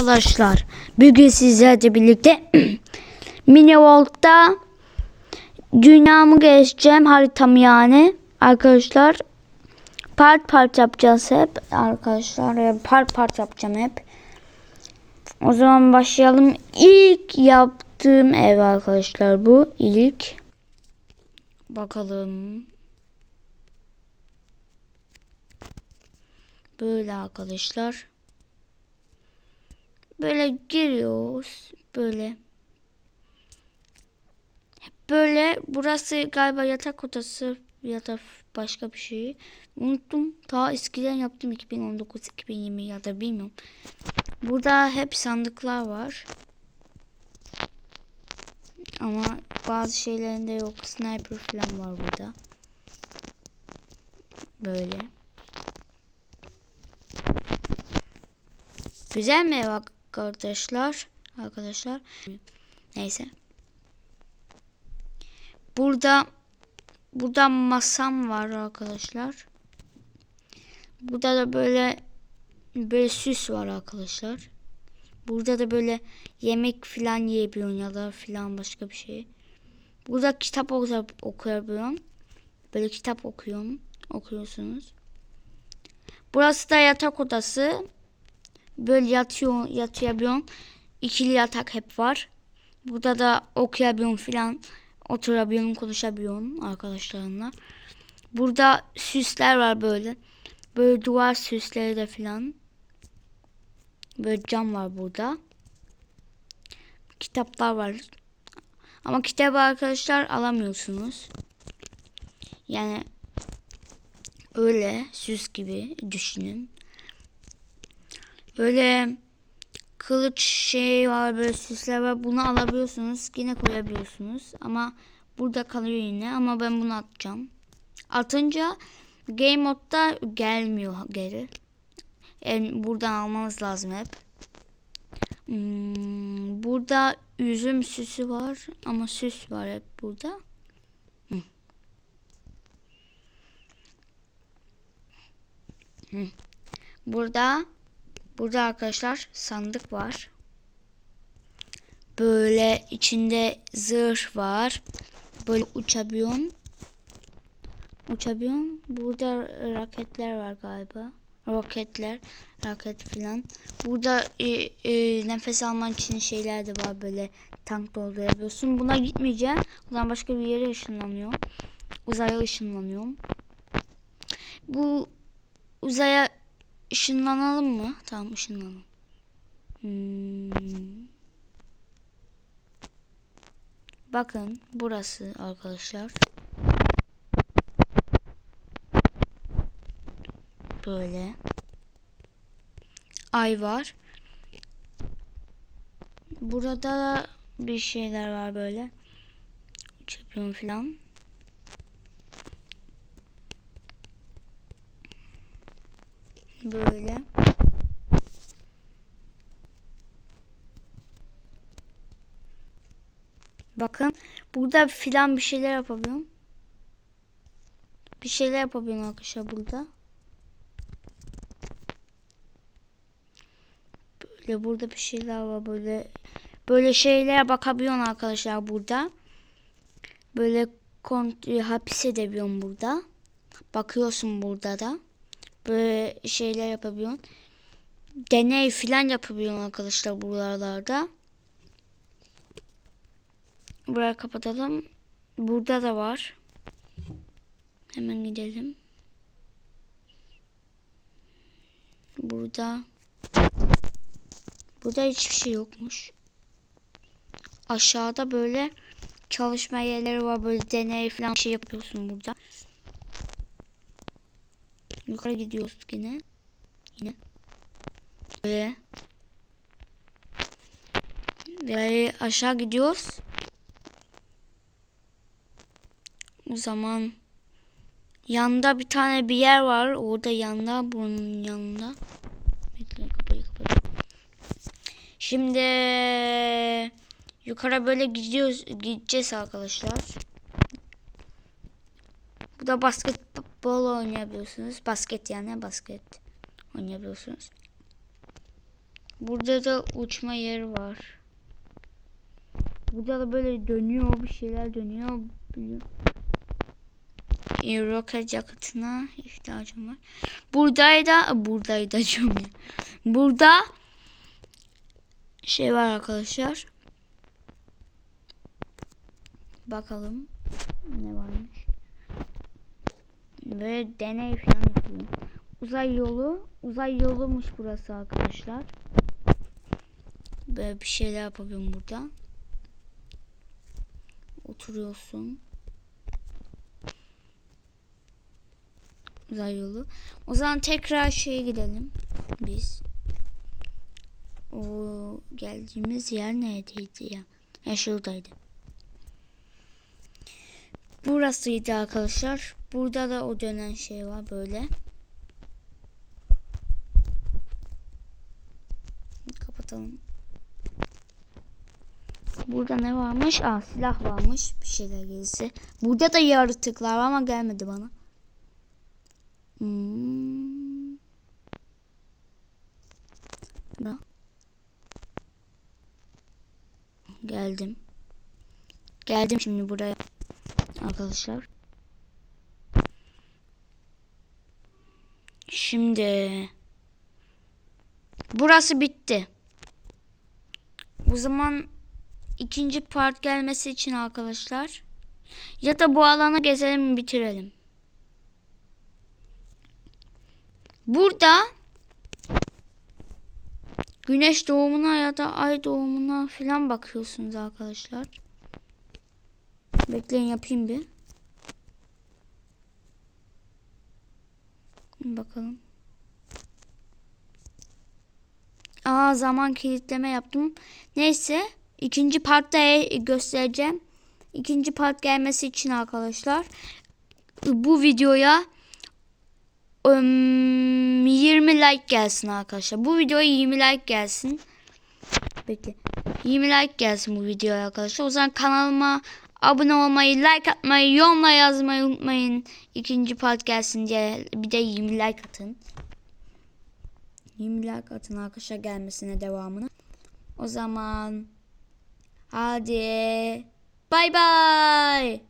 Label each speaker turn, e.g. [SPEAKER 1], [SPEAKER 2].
[SPEAKER 1] Arkadaşlar bugün sizlerle birlikte Mini World'da dünyamı geçeceğim haritamı yani. Arkadaşlar part part yapacağız hep. Arkadaşlar yani part part yapacağım hep. O zaman başlayalım. İlk yaptığım ev arkadaşlar bu ilk. Bakalım. Böyle arkadaşlar Böyle giriyoruz. Böyle. Böyle burası galiba yatak odası ya da başka bir şey. Unuttum. Ta eskiden yaptım 2019 2020 ya da bilmiyorum. Burada hep sandıklar var. Ama bazı şeylerinde yok. Sniper falan var burada. Böyle. Güzel mi ev arkadaşlar? Arkadaşlar. Neyse. Burada burada masam var arkadaşlar. Burada da böyle böyle süs var arkadaşlar. Burada da böyle yemek filan yiyebiliyorsun ya da filan başka bir şey. Burada kitap okuyabiliyorum. Böyle kitap okuyorum. Okuyorsunuz. Burası da yatak odası. Böyle yatıyor, yatabiliyorsun. İkili yatak hep var. Burada da okuyabiliyorsun filan. Oturabiliyorsun, konuşabiliyorsun arkadaşlarınla. Burada süsler var böyle. Böyle duvar süsleri de filan. Böyle cam var burada. Kitaplar var. Ama kitabı arkadaşlar alamıyorsunuz. Yani öyle süs gibi düşünün. Böyle kılıç şey var böyle süsler var. Bunu alabiliyorsunuz. Yine koyabiliyorsunuz. Ama burada kalıyor yine. Ama ben bunu atacağım. Atınca game modda gelmiyor geri. Yani buradan almanız lazım hep. Hmm, burada üzüm süsü var. Ama süs var hep burada. Hmm. Hmm. Burada Burada arkadaşlar sandık var. Böyle içinde zırh var. Böyle uçabiliyorsun. Uçabiliyorsun. Burada raketler var galiba. Roketler, raket falan. Burada e, e, nefes alman için şeyler de var böyle tank doldurabiliyorsun. Buna gitmeyeceğim. Buradan başka bir yere ışınlanıyorum. Uzaya ışınlanıyorum. Bu uzaya ışınlanalım mı? Tamam ışınlanalım. Hmm. Bakın burası arkadaşlar. Böyle. Ay var. Burada bir şeyler var böyle. Çöpüm falan. Böyle. Bakın burada filan bir şeyler yapabiliyorum. Bir şeyler yapabiliyorum arkadaşlar burada. Böyle burada bir şeyler var böyle. Böyle şeylere bakabiliyorum arkadaşlar burada. Böyle kont hapis edebiliyorum burada. Bakıyorsun burada da böyle şeyler yapabiliyorsun. Deney filan yapabiliyorsun arkadaşlar buralarda. Burayı kapatalım. Burada da var. Hemen gidelim. Burada Burada hiçbir şey yokmuş. Aşağıda böyle çalışma yerleri var. Böyle deney falan şey yapıyorsun burada. Yukarı gidiyoruz yine. Yine. Ve ve aşağı gidiyoruz. O zaman yanda bir tane bir yer var. Orada yanda bunun yanında. Bekle kapıyı kapat. Şimdi yukarı böyle gidiyoruz gideceğiz arkadaşlar. Bu da basketbol oynayabiliyorsunuz. Basket yani basket oynayabiliyorsunuz. Burada da uçma yeri var. Burada da böyle dönüyor bir şeyler dönüyor. E, roket yakıtına ihtiyacım var. Buradaydı, buradaydı ya. Burada şey var arkadaşlar. Bakalım ne varmış. Ve deney falan yapıyor. Uzay yolu, uzay yolumuş burası arkadaşlar. Böyle bir şeyler yapıyorum burada. Oturuyorsun. Uzay yolu. O zaman tekrar şeye gidelim biz. O geldiğimiz yer neredeydi ya? Ya şuradaydı. Burasıydı arkadaşlar. Burada da o dönen şey var böyle. Kapatalım. Burada ne varmış? Aa silah varmış. Bir şeyler gelirse. Burada da yaratıklar var ama gelmedi bana. Hmm. Geldim. Geldim şimdi buraya. Arkadaşlar. Şimdi burası bitti. O zaman ikinci part gelmesi için arkadaşlar ya da bu alanı gezelim bitirelim. Burada güneş doğumuna ya da ay doğumuna falan bakıyorsunuz arkadaşlar. Bekleyin yapayım bir. Bakalım. Aa zaman kilitleme yaptım. Neyse ikinci partta e- göstereceğim. İkinci part gelmesi için arkadaşlar bu videoya ım, 20 like gelsin arkadaşlar. Bu videoya 20 like gelsin. Bekle. 20 like gelsin bu videoya arkadaşlar. O zaman kanalıma abone olmayı, like atmayı, yorumla yazmayı unutmayın. İkinci part gelsin diye bir de 20 like atın. 20 like atın arkadaşlar gelmesine devamını. O zaman hadi bay bay.